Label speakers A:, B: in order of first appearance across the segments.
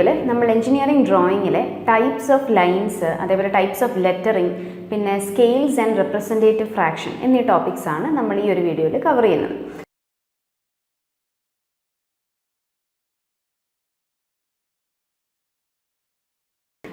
A: വീഡിയോയിൽ നമ്മൾ എഞ്ചിനീയറിംഗ് ഡ്രോയിങ്ങിലെ ടൈപ്സ് ഓഫ് ലൈൻസ് അതേപോലെ ടൈപ്സ് ഓഫ് ലെറ്ററിംഗ് പിന്നെ സ്കെയിൽസ് ആൻഡ് റെപ്രസെന്റേറ്റീവ് ഫ്രാക്ഷൻ എന്നീ ടോപ്പിക്സ് ആണ് നമ്മൾ ഈ ഒരു വീഡിയോയിൽ കവർ ചെയ്യുന്നത്.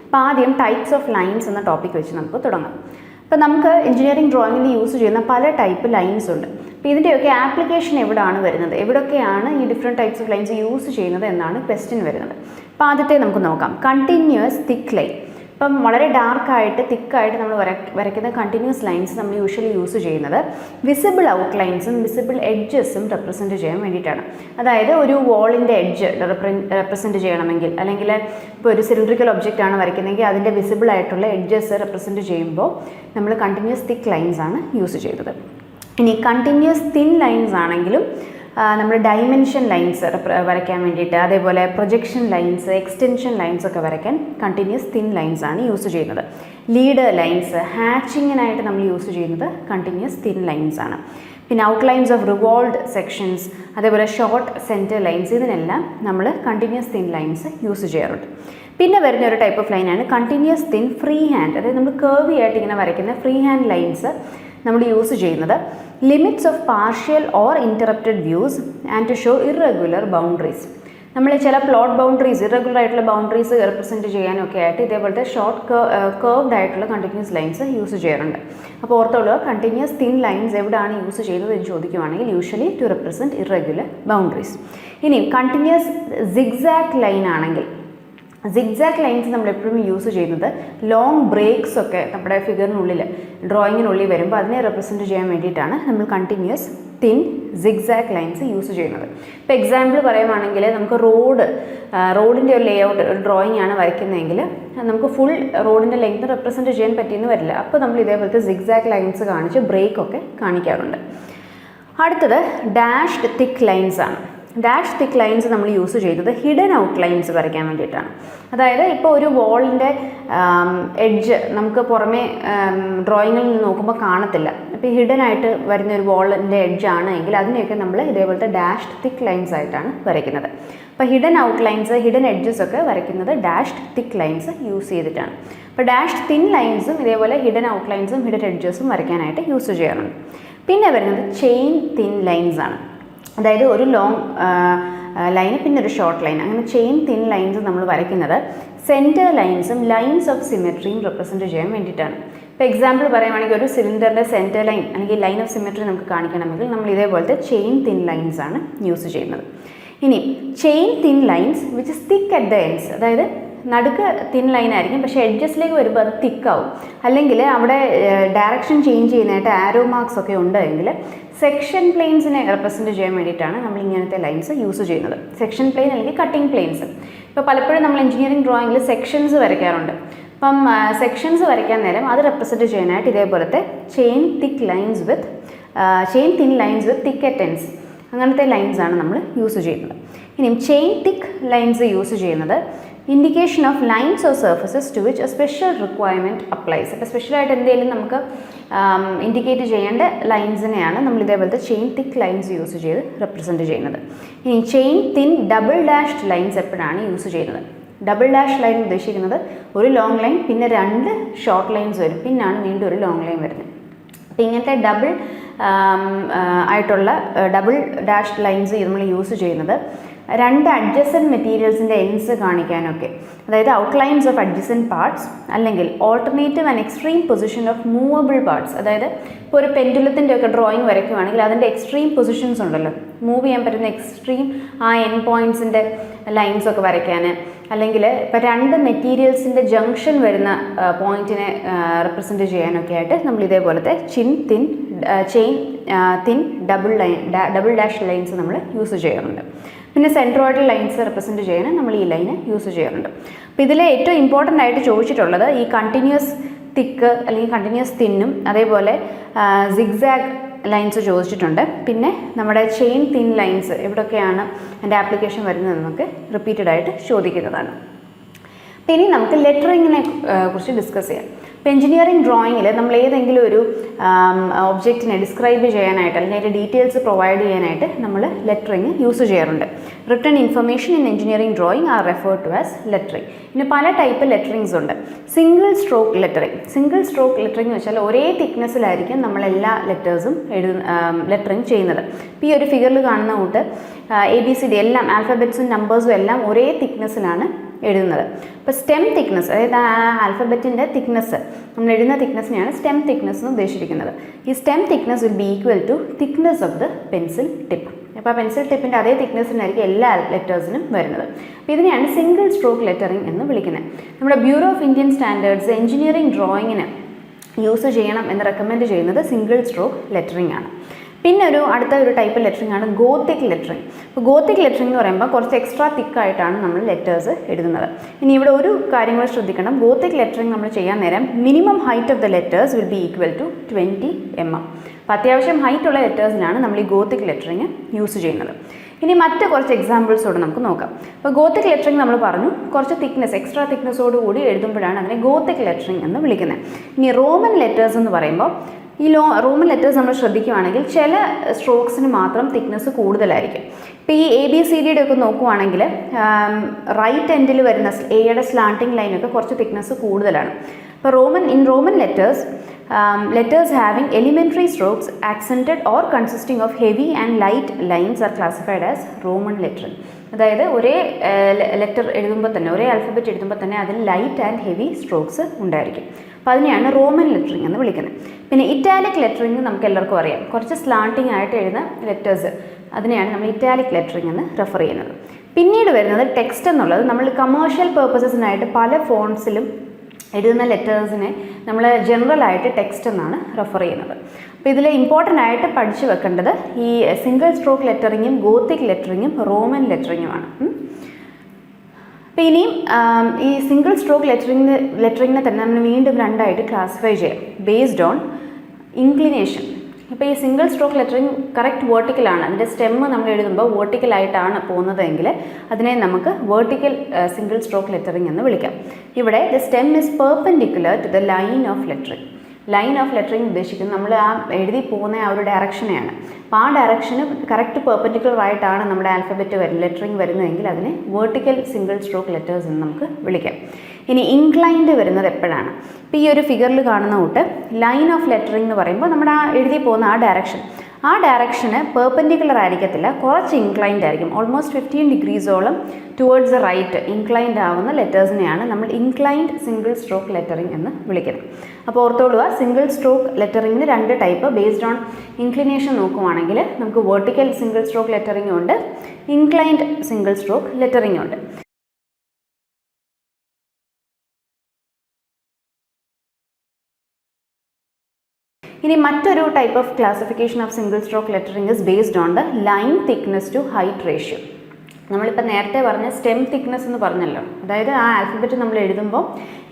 A: അപ്പോൾ ആദ്യം ടൈപ്സ് ഓഫ് ലൈൻസ് എന്ന ടോപ്പിക് വെച്ച് നമുക്ക് തുടങ്ങാം. അപ്പോൾ നമുക്ക് എഞ്ചിനീയറിംഗ് ഡ്രോയിങ്ങിൽ യൂസ് ചെയ്യുന്ന പല ടൈപ്പ് ലൈൻസ് ഉണ്ട്. അപ്പോൾ ഇതിന്റെയൊക്കെ ആപ്ലിക്കേഷൻ എവിടെയാണ് വരുന്നത്? എവിടെയൊക്കെയാണ് ഈ different types of lines use ചെയ്യുന്നത് എന്നാണ് ക്വസ്റ്റ്യൻ വരുന്നത്. അപ്പോൾ ആദ്യത്തെ നമുക്ക് നോക്കാം. കണ്ടിന്യൂസ് തിക്ക് ലൈൻ ഇപ്പം വളരെ ഡാർക്കായിട്ട് തിക്കായിട്ട് നമ്മൾ വര വരയ്ക്കുന്ന കണ്ടിന്യൂസ് ലൈൻസ് നമ്മൾ യൂഷ്വലി യൂസ് ചെയ്യുന്നത് വിസിബിൾ ഔട്ട് ലൈൻസും വിസിബിൾ എഡ്ജസും റെപ്രസെന്റ് ചെയ്യാൻ വേണ്ടിയിട്ടാണ്. അതായത് ഒരു വോളിന്റെ എഡ്ജ് റെപ്രസെന്റ് ചെയ്യണമെങ്കിൽ അല്ലെങ്കിൽ ഇപ്പോൾ ഒരു സിലിണ്ടറിക്കൽ ഒബ്ജക്റ്റ് ആണ് വരയ്ക്കുന്നതെങ്കിൽ അതിന്റെ വിസിബിൾ ആയിട്ടുള്ള എഡ്ജസ് റെപ്രസെന്റ് ചെയ്യുമ്പോൾ നമ്മൾ കണ്ടിന്യൂസ് തിക്ക് ലൈൻസ് ആണ് യൂസ് ചെയ്യുന്നത് ഇനി കണ്ടിന്യൂസ് തിൻ ലൈൻസ് ആണെങ്കിലും നമ്മൾ ഡൈമെൻഷൻ ലൈൻസ് വരയ്ക്കാൻ വേണ്ടിയിട്ട് അതേപോലെ പ്രൊജക്ഷൻ ലൈൻസ് എക്സ്റ്റൻഷൻ ലൈൻസ് ഒക്കെ വരയ്ക്കാൻ കണ്ടിന്യൂസ് തിൻ ലൈൻസ് ആണ് യൂസ് ചെയ്യുന്നത്. ലീഡർ ലൈൻസ് ഹാച്ചിങ്ങിനായിട്ട് നമ്മൾ യൂസ് ചെയ്യുന്നത് കണ്ടിന്യൂസ് തിൻ ലൈൻസ് ആണ്. പിന്നെ ഔട്ട്ലൈൻസ് ഓഫ് റിവോൾഡ് സെക്ഷൻസ് അതേപോലെ ഷോർട്ട് സെന്റർ ലൈൻസ് ഇതിനെല്ലാം നമ്മൾ കണ്ടിന്യൂസ് തിൻ ലൈൻസ് യൂസ് ചെയ്യാറുണ്ട്. പിന്നെ വരുന്ന ഒരു ടൈപ്പ് ഓഫ് ലൈനാണ് കണ്ടിന്യൂസ് തിൻ ഫ്രീ ഹാൻഡ് അതായത് നമ്മൾ കേർവി ആയിട്ട് ഇങ്ങനെ വരയ്ക്കുന്ന ഫ്രീ ഹാൻഡ് ലൈൻസ് നമ്മൾ യൂസ് ചെയ്യുന്നത്. Limits of partial or interrupted views and to show irregular boundaries നമ്മൾ ചില പ്ലോട്ട് ബൗണ്ടറീസ് ഇറഗുലർ ആയിട്ടുള്ള ബൗണ്ടറീസ് റെപ്രസെന്റ് ചെയ്യാനൊക്കെ ആയിട്ട് ഇതേപോലത്തെ ഷോർട്ട് കർവ്ഡ് ആയിട്ടുള്ള കണ്ടിന്യൂസ് ലൈൻസ് യൂസ് ചെയ്യാറുണ്ട്. അപ്പോൾ ഓർത്തോളുക കണ്ടിന്യൂസ് തിൻ ലൈൻസ് എവിടെയാണ് യൂസ് ചെയ്യുന്നത് എന്ന് ചോദിക്കുവാണെങ്കിൽ usually to represent irregular boundaries ഇനി കണ്ടിന്യൂസ് സിഗ്സാക്ട് ലൈൻ ആണെങ്കിൽ സിഗ്സാക്ട് ലൈൻസ് നമ്മൾ എപ്പോഴും യൂസ് ചെയ്യുന്നത് ലോങ് ബ്രേക്സ് ഒക്കെ നമ്മുടെ ഫിഗറിനുള്ളിൽ ഡ്രോയിങ്ങിനുള്ളിൽ വരുമ്പോൾ അതിനെ റെപ്രസെന്റ് ചെയ്യാൻ വേണ്ടിയിട്ടാണ് നമ്മൾ continuous thin zigzag lines use ചെയ്യുന്നത്. ഇപ്പോൾ എക്സാമ്പിൾ പറയുവാണെങ്കിൽ നമുക്ക് റോഡ് റോഡിന്റെ ഒരു ലേ ഔട്ട് ഒരു ഡ്രോയിങ് ആണ് വരയ്ക്കുന്നതെങ്കിൽ നമുക്ക് ഫുൾ റോഡിന്റെ ലെങ്ത് റെപ്രസെന്റ് ചെയ്യാൻ പറ്റിയെന്ന് വരില്ല. അപ്പോൾ നമ്മൾ ഇതേപോലത്തെ സിഗ്സാക്ട് ലൈൻസ് കാണിച്ച് ബ്രേക്ക് ഒക്കെ കാണിക്കാറുണ്ട്. അടുത്തത് ഡാഷ്ഡ് തിക്ക് ലൈൻസ് ആണ്. ഡാഷ് തിക്ക് ലൈൻസ് നമ്മൾ യൂസ് ചെയ്തത് ഹിഡൻ ഔട്ട് ലൈൻസ് വരയ്ക്കാൻ വേണ്ടിയിട്ടാണ്. അതായത് ഇപ്പോൾ ഒരു വോളിന്റെ എഡ്ജ് നമുക്ക് പുറമേ ഡ്രോയിങ്ങിൽ നിന്ന് നോക്കുമ്പോൾ കാണത്തില്ല. ഇപ്പോൾ ഹിഡൻ ആയിട്ട് വരുന്ന ഒരു വോളിന്റെ എഡ്ജ് ആണ് എങ്കിൽ അതിനെയൊക്കെ നമ്മൾ ഇതേപോലത്തെ ഡാഷ്ഡ് തിക്ക് ലൈൻസ് ആയിട്ടാണ് വരയ്ക്കുന്നത്. അപ്പോൾ hidden out lines hidden edges ഒക്കെ വരയ്ക്കുന്നത് ഡാഷ്ഡ് തിക്ക് ലൈൻസ് യൂസ് ചെയ്തിട്ടാണ്. അപ്പോൾ ഡാഷ് തിൻ ലൈൻസും ഇതേപോലെ ഹിഡൻ ഔട്ട് ലൈൻസും ഹിഡൻ എഡ്ജസും വരയ്ക്കാനായിട്ട് യൂസ് ചെയ്യാറുണ്ട്. പിന്നെ വരുന്നത് ചെയിൻ തിൻ ലൈൻസ് ആണ്. അതായത് ഒരു ലോങ് ലൈന് പിന്നെ ഒരു ഷോർട്ട് ലൈൻ അങ്ങനെ ചെയിൻ തിൻ ലൈൻസ് നമ്മൾ വരയ്ക്കുന്നത്. സെന്റർ ലൈൻസും ലൈൻസ് ഓഫ് സിമെട്രിയും റെപ്രസെന്റ് ചെയ്യാൻ വേണ്ടിയിട്ടാണ്. ഇപ്പോൾ എക്സാമ്പിൾ പറയുകയാണെങ്കിൽ ഒരു സിലിണ്ടറിന്റെ സെന്റർ ലൈൻ അല്ലെങ്കിൽ ലൈൻ ഓഫ് സിമെട്രി നമുക്ക് കാണിക്കണമെങ്കിൽ നമ്മൾ ഇതേപോലത്തെ ചെയിൻ തിൻ ലൈൻസ് ആണ് യൂസ് ചെയ്യുന്നത്. ഇനി chain thin lines which is thick at the ends അതായത് നടുക്ക് തിൻ ലൈൻ ആയിരിക്കും. പക്ഷേ എഡ്ജസിലേക്ക് വരുമ്പോൾ അത് തിക്കാവും അല്ലെങ്കിൽ അവിടെ ഡയറക്ഷൻ ചേഞ്ച് ചെയ്യുന്നതായിട്ട് ആരോ മാർക്സ് ഒക്കെ ഉണ്ടെങ്കിൽ സെക്ഷൻ പ്ലെയിൻസിനെ റെപ്രസെന്റ് ചെയ്യാൻ വേണ്ടിയിട്ടാണ് നമ്മൾ ഇങ്ങനത്തെ ലൈൻസ് യൂസ് ചെയ്യുന്നത്. സെക്ഷൻ പ്ലെയിൻ അല്ലെങ്കിൽ കട്ടിംഗ് പ്ലെയിൻസ് ഇപ്പോൾ പലപ്പോഴും നമ്മൾ എഞ്ചിനീയറിംഗ് ഡ്രോയിങ്ങിൽ സെക്ഷൻസ് വരയ്ക്കാറുണ്ട്. അപ്പം സെക്ഷൻസ് വരയ്ക്കാൻ നേരം അത് റെപ്രസെന്റ് ചെയ്യാനായിട്ട് ഇതേപോലത്തെ chain thick lines with chain thin lines with thick at ends അങ്ങനത്തെ ലൈൻസാണ് നമ്മൾ യൂസ് ചെയ്യുന്നത്. ഇനിയും ചെയിൻ തിക്ക് ലൈൻസ് യൂസ് ചെയ്യുന്നത് indication of lines or surfaces to which a special requirement applies അപ്പോൾ സ്പെഷ്യലായിട്ട് എന്തെങ്കിലും നമുക്ക് ഇൻഡിക്കേറ്റ് ചെയ്യേണ്ട ലൈൻസിനെയാണ് നമ്മൾ ഇതേപോലത്തെ ചെയിൻ തിക്ക് ലൈൻസ് യൂസ് ചെയ്ത് റെപ്രസെന്റ് ചെയ്യുന്നത്. ഇനി chain thin double dashed lines എപ്പോഴാണ് യൂസ് ചെയ്യുന്നത്? ഡബിൾ ഡാഷ് ലൈൻ ഉദ്ദേശിക്കുന്നത് ഒരു ലോങ് ലൈൻ പിന്നെ രണ്ട് ഷോർട്ട് ലൈൻസ് വരും. പിന്നാണ് വീണ്ടും ഒരു ലോങ് ലൈൻ വരുന്നത്. അപ്പോൾ ഇങ്ങനത്തെ ഡബിൾ ആയിട്ടുള്ള ഡബിൾ ഡാഷ് ലൈൻസ് നമ്മൾ യൂസ് ചെയ്യുന്നത്. രണ്ട് അഡ്ജസ്റ്റൻ മെറ്റീരിയൽസിന്റെ എൻസ് കാണിക്കാനൊക്കെ. അതായത് ഔട്ട്ലൈൻസ് ഓഫ് അഡ്ജസ്റ്റൻ പാർട്സ് അല്ലെങ്കിൽ alternative and extreme position of movable parts അതായത് ഇപ്പോൾ ഒരു പെൻഡുലത്തിന്റെ ഒക്കെ ഡ്രോയിങ് വരയ്ക്കുവാണെങ്കിൽ അതിന്റെ എക്സ്ട്രീം പൊസിഷൻസ് ഉണ്ടല്ലോ. മൂവ് ചെയ്യാൻ പറ്റുന്ന എക്സ്ട്രീം ആ എൻ പോയിന്റ്സിന്റെ ലൈൻസ് ഒക്കെ വരയ്ക്കാൻ അല്ലെങ്കിൽ ഇപ്പോൾ രണ്ട് മെറ്റീരിയൽസിന്റെ ജംഗ്ഷൻ വരുന്ന പോയിന്റിനെ റെപ്രസെന്റ് ചെയ്യാനൊക്കെ ആയിട്ട് നമ്മൾ ഇതേപോലത്തെ chain thin chain thin double line double dash lines നമ്മൾ യൂസ് ചെയ്യാറുണ്ട്. പിന്നെ സെൻട്രോയിഡൽ ലൈൻസ് റെപ്രസെന്റ് ചെയ്യാൻ നമ്മൾ ഈ ലൈന് യൂസ് ചെയ്യാറുണ്ട്. അപ്പോൾ ഇതിൽ ഏറ്റവും ഇമ്പോർട്ടന്റ് ആയിട്ട് ചോദിച്ചിട്ടുള്ളത് ഈ കണ്ടിന്യൂസ് തിക്ക് അല്ലെങ്കിൽ കണ്ടിന്യൂസ് തിന്നും അതേപോലെ സിഗ്സാഗ് ലൈൻസ് ചോദിച്ചിട്ടുണ്ട്. പിന്നെ നമ്മുടെ ചെയിൻ തിൻ ലൈൻസ് എവിടെയൊക്കെയാണ് എന്റെ ആപ്ലിക്കേഷൻ വരുന്നത് നമുക്ക് റിപ്പീറ്റഡ് ആയിട്ട് ചോദിക്കുന്നതാണ്. അപ്പോൾ ഇനി നമുക്ക് ലെറ്ററിങ്ങിനെ കുറിച്ച് ഡിസ്കസ് ചെയ്യാം. ഇപ്പോൾ എഞ്ചിനീയറിംഗ് ഡ്രോയിങ്ങിൽ നമ്മൾ ഏതെങ്കിലും ഒരു ഒബ്ജക്റ്റിനെ ഡിസ്ക്രൈബ് ചെയ്യാനായിട്ട് അല്ലെങ്കിൽ അതിന്റെ ഡീറ്റെയിൽസ് പ്രൊവൈഡ് ചെയ്യാനായിട്ട് നമ്മൾ ലെറ്ററിങ് യൂസ് ചെയ്യാറുണ്ട്. Written information in engineering drawing are refer to as lettering ഇനി പല ടൈപ്പ് ലെറ്ററിങ്സ് ഉണ്ട്. Single stroke lettering single stroke lettering എന്ന് വെച്ചാൽ ഒരേ തിക്നെസ്സിലായിരിക്കും നമ്മൾ എല്ലാ ലെറ്റേഴ്സും എഴുതു ലെറ്ററിങ് ചെയ്യുന്നത്. ഇപ്പോൾ ഈ ഒരു ഫിഗറിൽ കാണുന്ന കൂട്ട് എ ബി സി ഡി എല്ലാം ആൽഫബറ്റ്സും നമ്പേഴ്സും എല്ലാം ഒരേ തിക്നെസ്സിലാണ് എഴുതുന്നത്. ഇപ്പോൾ സ്റ്റെം തിക്നെസ് അതായത് ആൽഫബറ്റിന്റെ തിക്നെസ് നമ്മൾ എഴുതുന്ന തിക്നെസ്സിനെയാണ് സ്റ്റെം തിക്നെസ് എന്ന് ഉദ്ദേശിക്കുന്നത് ഈ stem thickness will be equal to thickness of the pencil tip അപ്പോൾ ആ പെൻസിൽ ടിപ്പിന്റെ അതേ തിക്നെസ്സിനായിരിക്കും എല്ലാ ലെറ്റേഴ്സിനും വരുന്നത്. അപ്പോൾ ഇതിനെയാണ് സിംഗിൾ സ്ട്രോക്ക് ലെറ്ററിംഗ് എന്ന് വിളിക്കുന്നത്. നമ്മുടെ bureau of Indian standards engineering ഡ്രോയിങ്ങിന് use ചെയ്യണം എന്ന് റെക്കമെൻഡ് ചെയ്യുന്നത് സിംഗിൾ സ്ട്രോക്ക് ലെറ്ററിംഗ് ആണ്. പിന്നെ ഒരു അടുത്ത ഒരു ടൈപ്പ് ലെറ്ററിംഗ് ആണ് ഗോത്തിക് ലെറ്ററിംഗ് അപ്പോൾ ഗോത്തിക് ലെറ്ററിംഗ് എന്ന് പറയുമ്പോൾ കുറച്ച് എക്സ്ട്രാ തിക്കായിട്ടാണ് നമ്മൾ ലെറ്റേഴ്സ് എഴുതുന്നത്. ഇനി ഇവിടെ ഒരു കാര്യങ്ങൾ ശ്രദ്ധിക്കണം. ഗോത്തിക് ലെറ്ററിംഗ് നമ്മൾ ചെയ്യാൻ നേരം minimum height of the letters will be equal to twenty M M അപ്പോൾ അത്യാവശ്യം ഹൈറ്റ് ഉള്ള ലെറ്റേഴ്സിനാണ് നമ്മൾ ഈ ഗോത്തിക് ലെറ്ററിങ് യൂസ് ചെയ്യുന്നത്. ഇനി മറ്റ് കുറച്ച് എക്സാമ്പിൾസോട് നമുക്ക് നോക്കാം. അപ്പോൾ ഗോത്തിക് ലെറ്ററിംഗ് നമ്മൾ പറഞ്ഞു കുറച്ച് തിക്നെസ് എക്സ്ട്രാ തിക്നെസ്സോട് കൂടി എഴുതുമ്പോഴാണ് അതിനെ ഗോത്തിക് ലെറ്ററിംഗ് എന്ന് വിളിക്കുന്നത്. ഇനി റോമൻ ലെറ്റേഴ്സ് എന്ന് പറയുമ്പോൾ ഈ ലോ റോമൻ ലെറ്റേഴ്സ് നമ്മൾ ശ്രദ്ധിക്കുകയാണെങ്കിൽ ചില സ്ട്രോക്സിന് മാത്രം തിക്നെസ് കൂടുതലായിരിക്കും. ഇപ്പോൾ ഈ എ ബി സി ഡിയുടെ ഒക്കെ നോക്കുവാണെങ്കിൽ റൈറ്റ് എൻഡിൽ വരുന്ന എയുടെ സ്ലാണ്ടിങ് ലൈനൊക്കെ കുറച്ച് തിക്നെസ് കൂടുതലാണ്. ഇപ്പോൾ Roman in Roman letters letters having elementary strokes accented or consisting of heavy and light lines are classified as Roman letter അതായത് ഒരേ ലെറ്റർ എഴുതുമ്പോൾ തന്നെ ഒരേ ആൽഫബറ്റ് എഴുതുമ്പോൾ തന്നെ അതിൽ ലൈറ്റ് ആൻഡ് ഹെവി സ്ട്രോക്സ് ഉണ്ടായിരിക്കും. അപ്പോൾ അതിനെയാണ് റോമൻ ലെറ്ററിംഗ് എന്ന് വിളിക്കുന്നത്. പിന്നെ ഇറ്റാലിക് ലെറ്ററിംഗ് നമുക്ക് എല്ലാവർക്കും അറിയാം. കുറച്ച് സ്ലാണ്ടിങ് ആയിട്ട് എഴുതുന്ന ലെറ്റേഴ്സ് അതിനെയാണ് നമ്മൾ ഇറ്റാലിക് ലെറ്ററിംഗ് എന്ന് റെഫർ ചെയ്യുന്നത്. പിന്നീട് വരുന്നത് ടെക്സ്റ്റ് എന്നുള്ളത് നമ്മൾ കമേഴ്ഷ്യൽ പേർപ്പസസിനായിട്ട് പല ഫോൺസിലും എഴുതുന്ന ലെറ്റേഴ്സിനെ നമ്മൾ ജനറൽ ആയിട്ട് ടെക്സ്റ്റ് എന്നാണ് റെഫർ ചെയ്യുന്നത്. അപ്പോൾ ഇതിൽ ഇമ്പോർട്ടന്റ് ആയിട്ട് പഠിച്ചു വെക്കേണ്ടത് ഈ സിംഗിൾ സ്ട്രോക്ക് ലെറ്ററിങ്ങും ഗോത്തിക് ലെറ്ററിങ്ങും റോമൻ ലെറ്ററിങ്ങുമാണ് അപ്പോൾ ഇനിയും ഈ സിംഗിൾ സ്ട്രോക്ക് ലെറ്ററിംഗ് ലെറ്ററിങ്ങിനെ തന്നെ നമ്മൾ വീണ്ടും രണ്ടായിട്ട് ക്ലാസിഫൈ ചെയ്യാം. ബേസ്ഡ് ഓൺ ഇൻക്ലിനേഷൻ ഇപ്പോൾ ഈ സിംഗിൾ സ്ട്രോക്ക് ലെറ്ററിങ് കറക്റ്റ് വേർട്ടിക്കലാണ് അതിന്റെ സ്റ്റെമ്മ് നമ്മൾ എഴുതുമ്പോൾ വേർട്ടിക്കലായിട്ടാണ് പോകുന്നതെങ്കിൽ അതിനെ നമുക്ക് വേർട്ടിക്കൽ സിംഗിൾ സ്ട്രോക്ക് ലെറ്ററിങ് എന്ന് വിളിക്കാം. ഇവിടെ the stem is perpendicular to the line of lettering line of lettering ഉദ്ദേശിക്കുന്നത് നമ്മൾ ആ എഴുതി പോകുന്ന ആ ഒരു ഡയറക്ഷനെയാണ് അപ്പോൾ ആ ഡയറക്ഷന് കറക്റ്റ് പെർപെൻഡിക്കുലർ ആയിട്ടാണ് നമ്മുടെ ആൽഫബറ്റ് വരുന്നത് ലെറ്ററിങ് വരുന്നതെങ്കിൽ അതിനെ വേർട്ടിക്കൽ സിംഗിൾ സ്ട്രോക്ക് ലെറ്റേഴ്സ് എന്ന് നമുക്ക് വിളിക്കാം. ഇനി ഇൻക്ലൈൻഡ് വരുന്നത് എപ്പോഴാണ്? ഇപ്പോൾ ഈ ഒരു ഫിഗറിൽ കാണുന്ന കൂട്ട് ലൈൻ ഓഫ് ലെറ്ററിംഗ് എന്ന് പറയുമ്പോൾ നമ്മുടെ ആ എഴുതി പോകുന്ന ആ ഡയറക്ഷൻ ആ ഡയറക്ഷന് പെർപെൻഡിക്കുലർ ആയിരിക്കത്തില്ല കുറച്ച് ഇൻക്ലൈൻഡ് ആയിരിക്കും. ഓൾമോസ്റ്റ് ഫിഫ്റ്റീൻ ഡിഗ്രീസോളം ടുവേർഡ്സ് ദ റൈറ്റ് ഇൻക്ലൈൻഡ് ആവുന്ന ലെറ്റേഴ്സിനെയാണ് നമ്മൾ ഇൻക്ലൈൻഡ് സിംഗിൾ സ്ട്രോക്ക് ലെറ്ററിംഗ് എന്ന് വിളിക്കുന്നത്. അപ്പോൾ ഓർത്തോളുക സിംഗിൾ സ്ട്രോക്ക് ലെറ്ററിങ്ങിന് രണ്ട് ടൈപ്പ് ബേസ്ഡ് ഓൺ ഇൻക്ലിനേഷൻ നോക്കുവാണെങ്കിൽ നമുക്ക് വെർട്ടിക്കൽ സിംഗിൾ സ്ട്രോക്ക് ലെറ്ററിംഗ് ഉണ്ട് ഇൻക്ലൈൻഡ് സിംഗിൾ സ്ട്രോക്ക് ലെറ്ററിംഗ് ഉണ്ട്. ഇനി മറ്റൊരു type of classification of single stroke lettering is based on the line thickness to height ratio നമ്മളിപ്പോൾ നേരത്തെ പറഞ്ഞ സ്റ്റെം തിക്നെസ് എന്ന് പറഞ്ഞല്ലോ. അതായത് ആ ആൽഫബറ്റ് നമ്മൾ എഴുതുമ്പോൾ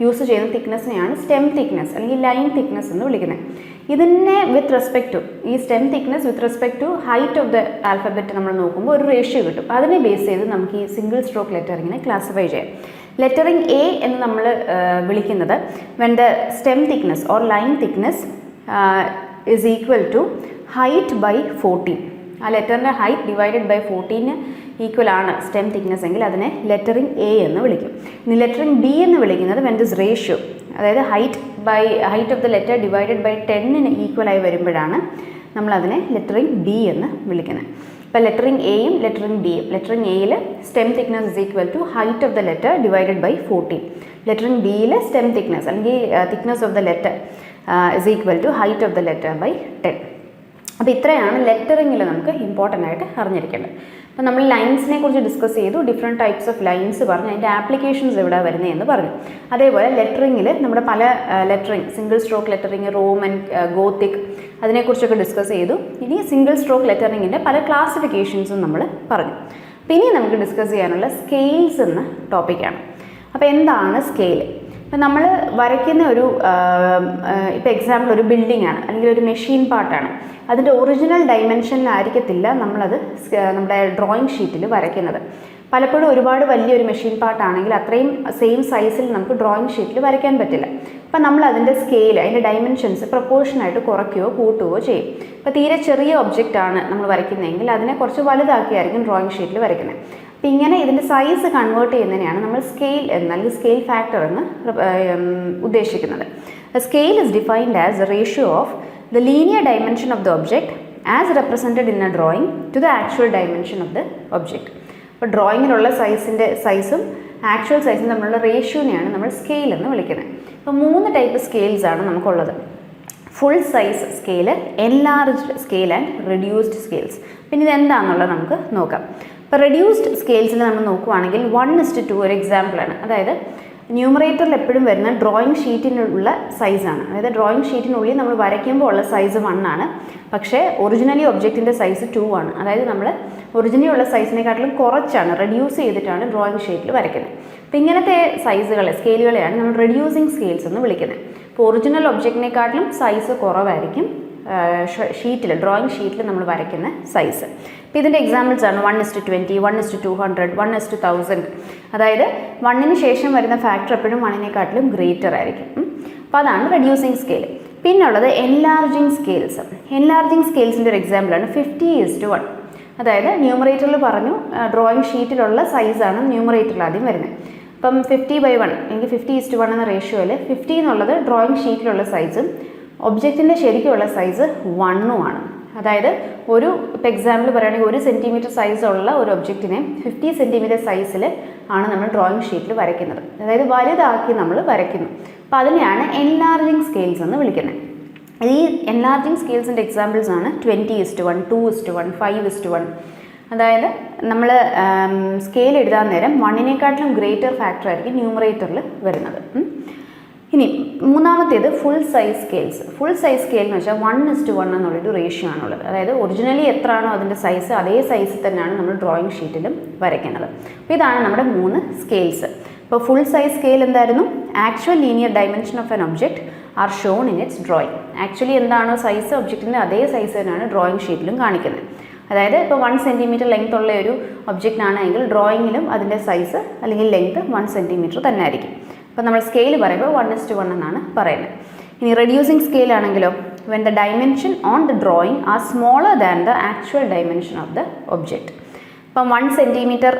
A: യൂസ് ചെയ്യുന്ന തിക്നെസ്സിനെയാണ് സ്റ്റെം തിക്നെസ് അല്ലെങ്കിൽ ലൈൻ തിക്നെസ് എന്ന് വിളിക്കുന്നത്. ഇതിനെ വിത്ത് റെസ്പെക്ട് ടു ഈ stem thickness with respect to height of the alphabet നമ്മൾ നോക്കുമ്പോൾ ഒരു റേഷ്യോ കിട്ടും. അതിനെ ബേസ് ചെയ്ത് നമുക്ക് ഈ സിംഗിൾ സ്ട്രോക്ക് ലെറ്ററിങ്ങിനെ ക്ലാസിഫൈ ചെയ്യാം. ലെറ്ററിങ് എ എന്ന് നമ്മൾ വിളിക്കുന്നത് when the stem thickness or line thickness is equal to height by fourteen ആ ലെറ്ററിന്റെ height divided by fourteen equal ആണ് സ്റ്റെം തിക്നെസ് എങ്കിൽ അതിനെ ലെറ്ററിംഗ് എ എന്ന് വിളിക്കും. ഇനി ലെറ്ററിംഗ് ബി എന്ന് വിളിക്കുന്നത് വെൻ ദിസ് റേഷ്യോ അതായത് height by height of the letter divided by ടെന്നിന് ഈക്വലായി വരുമ്പോഴാണ് നമ്മളതിനെ ലെറ്ററിംഗ് ബി എന്ന് വിളിക്കുന്നത്. ഇപ്പോൾ ലെറ്ററിംഗ് എയും ലെറ്ററിങ് ബിയും ലെറ്ററിംഗ് എയിൽ stem thickness is equal to height of the letter divided by fourteen lettering ബിയിൽ സ്റ്റെം തിക്നെസ് അല്ലെങ്കിൽ thickness of the letter is equal to height of the letter by ten അപ്പോൾ ഇത്രയാണ് ലെറ്ററിങ്ങിൽ നമുക്ക് important ആയിട്ട് അറിഞ്ഞിരിക്കേണ്ടത്. അപ്പോൾ നമ്മൾ ലൈൻസിനെ കുറിച്ച് ഡിസ്കസ് ചെയ്തു ഡിഫറെന്റ് ടൈപ്സ് ഓഫ് ലൈൻസ് പറഞ്ഞു അതിന്റെ ആപ്ലിക്കേഷൻസ് എവിടെ വരുന്നതെന്ന് പറഞ്ഞു. അതേപോലെ ലെറ്ററിങ്ങിൽ നമ്മുടെ പല lettering single stroke lettering Roman Gothic അതിനെക്കുറിച്ചൊക്കെ ഡിസ്കസ് ചെയ്തു. ഇനി സിംഗിൾ സ്ട്രോക്ക് ലെറ്ററിങ്ങിന്റെ പല ക്ലാസിഫിക്കേഷൻസും നമ്മൾ പറഞ്ഞു. അപ്പോൾ ഇനി നമുക്ക് ഡിസ്കസ് ചെയ്യാനുള്ള സ്കെയിൽസ് എന്ന ടോപ്പിക്കാണ് അപ്പോൾ എന്താണ് സ്കെയിൽ ഇപ്പം നമ്മൾ വരയ്ക്കുന്ന ഒരു ഇപ്പോൾ എക്സാമ്പിൾ ഒരു ബിൽഡിംഗ് ആണ് അല്ലെങ്കിൽ ഒരു മെഷീൻ പാർട്ടാണ് അതിന്റെ ഒറിജിനൽ ഡൈമെൻഷനിലായിരിക്കത്തില്ല നമ്മളത് നമ്മുടെ ഡ്രോയിങ് ഷീറ്റിൽ വരയ്ക്കുന്നത്. പലപ്പോഴും ഒരുപാട് വലിയൊരു മെഷീൻ പാർട്ടാണെങ്കിൽ അത്രയും സെയിം സൈസിൽ നമുക്ക് ഡ്രോയിങ് ഷീറ്റിൽ വരയ്ക്കാൻ പറ്റില്ല. അപ്പം നമ്മൾ അതിന്റെ സ്കെയിൽ അതിന്റെ ഡയമെൻഷൻസ് പ്രപ്പോർഷനായിട്ട് കുറയ്ക്കുകയോ കൂട്ടുകയോ ചെയ്യും. ഇപ്പോൾ തീരെ ചെറിയ ഒബ്ജക്റ്റ് ആണ് നമ്മൾ വരയ്ക്കുന്നതെങ്കിൽ അതിനെ കുറച്ച് വലുതാക്കിയായിരിക്കും ഡ്രോയിങ് ഷീറ്റിൽ വരയ്ക്കുന്നത്. അപ്പം ഇങ്ങനെ ഇതിന്റെ സൈസ് കൺവേർട്ട് ചെയ്യുന്നതിനെയാണ് നമ്മൾ സ്കെയിൽ എന്ന് അല്ലെങ്കിൽ സ്കെയിൽ ഫാക്ടർ എന്ന് ഉദ്ദേശിക്കുന്നത്. Scale is defined as the ratio of the linear dimension of the object as represented in a drawing to the actual dimension of the object അപ്പോൾ ഡ്രോയിങ്ങിലുള്ള സൈസിന്റെ സൈസും ആക്ച്വൽ സൈസും തമ്മിലുള്ള റേഷ്യോനെയാണ് നമ്മൾ സ്കെയിൽ എന്ന് വിളിക്കുന്നത്. അപ്പോൾ മൂന്ന് ടൈപ്പ് സ്കെയിൽസ് ആണ് നമുക്കുള്ളത്. Full size scale enlarged scale and reduced scales പിന്നെ ഇത് എന്താണെന്നുള്ളത് നമുക്ക് നോക്കാം. ഇപ്പോൾ റെഡ്യൂസ്ഡ് സ്കെയിൽസിൽ നമ്മൾ നോക്കുവാണെങ്കിൽ വൺ ഇസ്റ്റ് ടു ഒരു എക്സാമ്പിളാണ് അതായത് ന്യൂമറേറ്ററിൽ എപ്പോഴും വരുന്ന ഡ്രോയിങ് ഷീറ്റിനുള്ള സൈസാണ് അതായത് ഡ്രോയിങ് ഷീറ്റിനുള്ളിൽ നമ്മൾ വരയ്ക്കുമ്പോൾ ഉള്ള സൈസ് വൺ ആണ്. പക്ഷേ ഒറിജിനലി ഒബ്ജക്റ്റിന്റെ സൈസ് ടു ആണ്. അതായത് നമ്മൾ ഒറിജിനലി ഉള്ള സൈസിനെക്കാട്ടിലും കുറച്ചാണ് റെഡ്യൂസ് ചെയ്തിട്ടാണ് ഡ്രോയിങ് ഷീറ്റിൽ വരയ്ക്കുന്നത്. അപ്പോൾ ഇങ്ങനത്തെ സൈസുകളെ സ്കെയിലുകളെയാണ് നമ്മൾ റെഡ്യൂസിങ് സ്കെയിൽസ് എന്ന് വിളിക്കുന്നത്. ഇപ്പോൾ ഒറിജിനൽ ഒബ്ജക്റ്റിനെക്കാട്ടിലും സൈസ് കുറവായിരിക്കും ഷീറ്റിൽ ഡ്രോയിങ് ഷീറ്റിൽ നമ്മൾ വരയ്ക്കുന്ന സൈസ് ഇപ്പോൾ ഇതിന്റെ എക്സാമ്പിൾസ് ആണ്. One is to twenty one is to two hundred one is to thousand അതായത് വണ്ണിന് ശേഷം വരുന്ന ഫാക്ടർ എപ്പോഴും വണ്ണിനെക്കാട്ടിലും ഗ്രേറ്റർ ആയിരിക്കും. അപ്പോൾ അതാണ് റെഡ്യൂസിങ് സ്കെയിൽ പിന്നുള്ളത് എൻലാർജിങ് സ്കെയിൽസ് എൻലാർജിങ് സ്കെയിൽസിന്റെ ഒരു എക്സാമ്പിളാണ് ഫിഫ്റ്റി ഈസ് ടു വൺ അതായത് ന്യൂമറേറ്ററിൽ പറഞ്ഞു ഡ്രോയിങ് ഷീറ്റിലുള്ള സൈസാണ് ന്യൂമറേറ്ററിൽ ആദ്യം വരുന്നത്. അപ്പം ഫിഫ്റ്റി ബൈ വൺ എനിക്ക് ഫിഫ്റ്റി ഈസ്റ്റ് വൺ എന്ന റേഷ്യോയിൽ ഫിഫ്റ്റി എന്നുള്ളത് ഡ്രോയിങ് ഷീറ്റിലുള്ള സൈസും ഒബ്ജക്റ്റിന്റെ ശരിക്കുള്ള സൈസ് വണ്ണുമാണ് അതായത് ഒരു ഇപ്പോൾ എക്സാമ്പിൾ പറയുകയാണെങ്കിൽ ഒരു സെന്റിമീറ്റർ സൈസുള്ള ഒരു ഒബ്ജക്റ്റിനെ ഫിഫ്റ്റി സെന്റിമീറ്റർ സൈസിൽ ആണ് നമ്മൾ ഡ്രോയിങ് ഷീറ്റിൽ വരയ്ക്കുന്നത്. അതായത് വലുതാക്കി നമ്മൾ വരയ്ക്കുന്നു. അപ്പോൾ അതിനെയാണ് എൻലാർജിങ് സ്കെയിൽസ് എന്ന് വിളിക്കുന്നത്. ഈ എൻലാർജിങ് സ്കെയിൽസിന്റെ എക്സാമ്പിൾസ് ആണ് twenty is to one two is to one five is to one അതായത് നമ്മൾ സ്കെയിൽ എഴുതാൻ നേരം വണ്ണിനെക്കാട്ടിലും ഗ്രേറ്റർ ഫാക്ടർ ആയിരിക്കും ന്യൂമറേറ്ററിൽ വരുന്നത്. ഇനി മൂന്നാമത്തേത് full size scales full size scale എന്ന് വെച്ചാൽ വൺ ഇസ് ടു വൺ എന്നുള്ളൊരു റേഷ്യോ ആണുള്ളത്. അതായത് ഒറിജിനലി എത്രയാണോ അതിന്റെ സൈസ് അതേ സൈസ് തന്നെയാണ് നമ്മൾ ഡ്രോയിങ് ഷീറ്റിലും വരയ്ക്കുന്നത്. അപ്പോൾ ഇതാണ് നമ്മുടെ മൂന്ന് സ്കെയിൽസ് ഇപ്പോൾ ഫുൾ സൈസ് സ്കെയിൽ എന്തായിരുന്നു? Actual linear dimension of an object are shown in its drawing actually എന്താണോ സൈസ് ഒബ്ജക്റ്റിന്റെ അതേ സൈസ് തന്നെയാണ് ഡ്രോയിങ് ഷീറ്റിലും കാണിക്കുന്നത്. അതായത് ഇപ്പോൾ വൺ സെന്റിമീറ്റർ ലെങ്ത് ഉള്ള ഒരു ഒബ്ജക്റ്റ് ആണെങ്കിൽ ഡ്രോയിങ്ങിലും അതിന്റെ സൈസ് അല്ലെങ്കിൽ ലെങ്ത് വൺ സെന്റിമീറ്റർ തന്നെ ആയിരിക്കും. അപ്പോൾ നമ്മൾ സ്കെയിൽ പറയുമ്പോൾ വൺ ഇസ് ടു വൺ എന്നാണ് പറയുന്നത്. ഇനി റെഡ്യൂസിങ് സ്കെയിൽ ആണെങ്കിലോ when the dimension on the drawing are smaller than the actual dimension of the object ഇപ്പം വൺ സെന്റിമീറ്റർ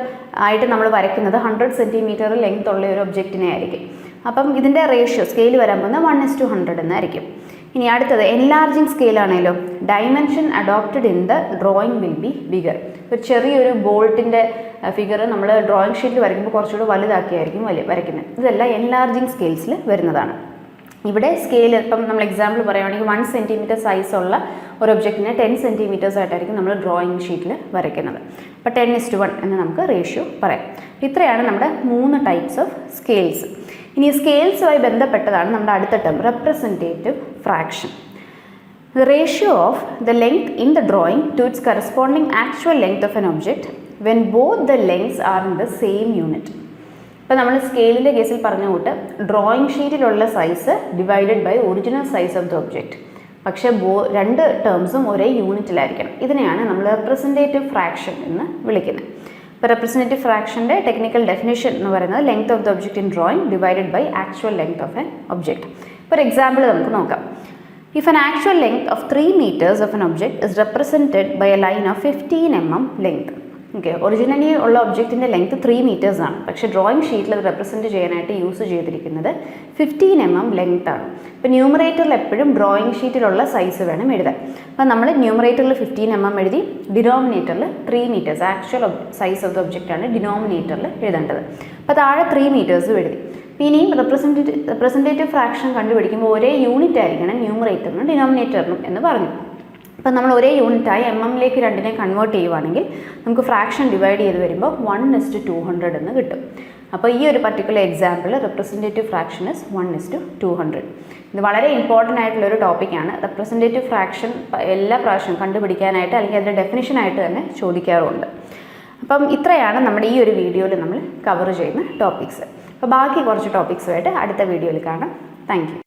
A: ആയിട്ട് നമ്മൾ വരയ്ക്കുന്നത് ഹൺഡ്രഡ് സെന്റിമീറ്റർ ലെങ്ത് ഉള്ള ഒരു ഒബ്ജക്റ്റിനെ ആയിരിക്കും. അപ്പം ഇതിന്റെ റേഷ്യോ സ്കെയിൽ വരാൻ പോകുന്നത് വൺ ഇസ് ടു ഹൺഡ്രഡ് എന്നായിരിക്കും. ഇനി അടുത്തത് എൻലാർജിങ് സ്കെയിൽ ആണെങ്കിലോ dimension adopted in the drawing will be bigger ഒരു ചെറിയൊരു ബോൾട്ടിന്റെ ഫിഗർ നമ്മൾ ഡ്രോയിങ് ഷീറ്റിൽ വരയ്ക്കുമ്പോൾ കുറച്ചുകൂടി വലുതാക്കിയായിരിക്കും വലിയ വരയ്ക്കുന്നത് ഇതെല്ലാം എൻലാർജിങ് സ്കെയിൽസിൽ വരുന്നതാണ്. ഇവിടെ സ്കെയിൽ ഇപ്പം നമ്മൾ എക്സാമ്പിൾ പറയുകയാണെങ്കിൽ വൺ സെന്റിമീറ്റർ സൈസുള്ള ഒരു ഒബ്ജക്റ്റിനെ ടെൻ സെന്റിമീറ്റേഴ്സ് ആയിട്ടായിരിക്കും നമ്മൾ ഡ്രോയിങ് ഷീറ്റിൽ വരയ്ക്കുന്നത്. അപ്പോൾ ടെൻ ഇസ്റ്റ് വൺ എന്ന് നമുക്ക് റേഷ്യോ പറയാം. ഇത്രയാണ് നമ്മുടെ മൂന്ന് ടൈപ്സ് ഓഫ് സ്കെയിൽസ് ഇനി സ്കെയിൽസുമായി ബന്ധപ്പെട്ടതാണ് നമ്മുടെ അടുത്ത term representative fraction the ratio of the length in the drawing to its corresponding actual length of an object when both the lengths are in the same unit ഇപ്പോൾ നമ്മൾ സ്കെയിലിന്റെ കേസിൽ പറഞ്ഞ കൂട്ട് drawing ഷീറ്റിലുള്ള size divided by original size of the object പക്ഷേ ബോ രണ്ട് ടേംസും ഒരേ യൂണിറ്റിലായിരിക്കണം ഇതിനെയാണ് നമ്മൾ റെപ്രസെന്റേറ്റീവ് ഫ്രാക്ഷൻ എന്ന് വിളിക്കുന്നത് ഇപ്പോൾ റെപ്രസെന്റേറ്റീവ് ഫ്രാക്ഷന്റെ ടെക്നിക്കൽ ഡെഫിനേഷൻ എന്ന് പറയുന്നത് length of the object in drawing divided by actual length of an object ഇപ്പോൾ ഒരു എക്സാമ്പിൾ നമുക്ക് നോക്കാം. If an actual length of 3 meters of an object is represented by a line of 15 mm length. Okay originally ഉള്ള ഒബ്ജക്റ്റിന്റെ length three metres ആണ്. പക്ഷേ drawing ഷീറ്റിൽ അത് റെപ്രസെന്റ് ചെയ്യാനായിട്ട് യൂസ് ചെയ്തിരിക്കുന്നത് ഫിഫ്റ്റീൻ എം എം ലെങ്ത് ആണ് ഇപ്പോൾ ന്യൂമറേറ്ററിൽ എപ്പോഴും ഡ്രോയിങ് ഷീറ്റിലുള്ള സൈസ് വേണം എഴുതാൻ. അപ്പോൾ നമ്മൾ ന്യൂമറേറ്ററിൽ ഫിഫ്റ്റീൻ എം എം എഴുതി ഡിനോമിനേറ്ററിൽ three metres actual size of the ഒബ്ജക്റ്റാണ് ഡിനോമിനേറ്ററിൽ എഴുതേണ്ടത്. അപ്പോൾ താഴെ ത്രീ മീറ്റേഴ്സും എഴുതി. ഇനിയും റെപ്രസെന്റേറ്റീവ് റെപ്രസെന്റേറ്റീവ് ഫ്രാക്ഷൻ കണ്ടുപിടിക്കുമ്പോൾ ഒരേ യൂണിറ്റ് ആയിരിക്കണം ന്യൂമറേറ്ററിനും ഡിനോമിനേറ്ററിനും എന്ന് പറഞ്ഞു. അപ്പം നമ്മൾ ഒരേ യൂണിറ്റായി എം എമ്മിലേക്ക് രണ്ടിനെ കൺവേർട്ട് ചെയ്യുവാണെങ്കിൽ നമുക്ക് ഫ്രാക്ഷൻ ഡിവൈഡ് ചെയ്ത് വരുമ്പോൾ വൺ ഇസ്റ്റ് ടു ഹൺഡ്രഡ് എന്ന് കിട്ടും. അപ്പോൾ ഈ ഒരു particular example representative fraction is one is to hundred ഇത് വളരെ ഇമ്പോർട്ടന്റ് ആയിട്ടുള്ളൊരു ടോപ്പിക്കാണ് റെപ്രസെന്റേറ്റീവ് ഫ്രാക്ഷൻ എല്ലാ പ്രാവശ്യവും കണ്ടുപിടിക്കാനായിട്ട് അല്ലെങ്കിൽ അതിന്റെ ഡെഫിനിഷനായിട്ട് തന്നെ ചോദിക്കാറുണ്ട് അപ്പം ഇത്രയാണ് നമ്മുടെ ഈ ഒരു വീഡിയോയിൽ നമ്മൾ കവർ ചെയ്യുന്ന ടോപ്പിക്സ് അപ്പോൾ ബാക്കി കുറച്ച് ടോപ്പിക്സുമായിട്ട് അടുത്ത വീഡിയോയിൽ കാണാം. താങ്ക്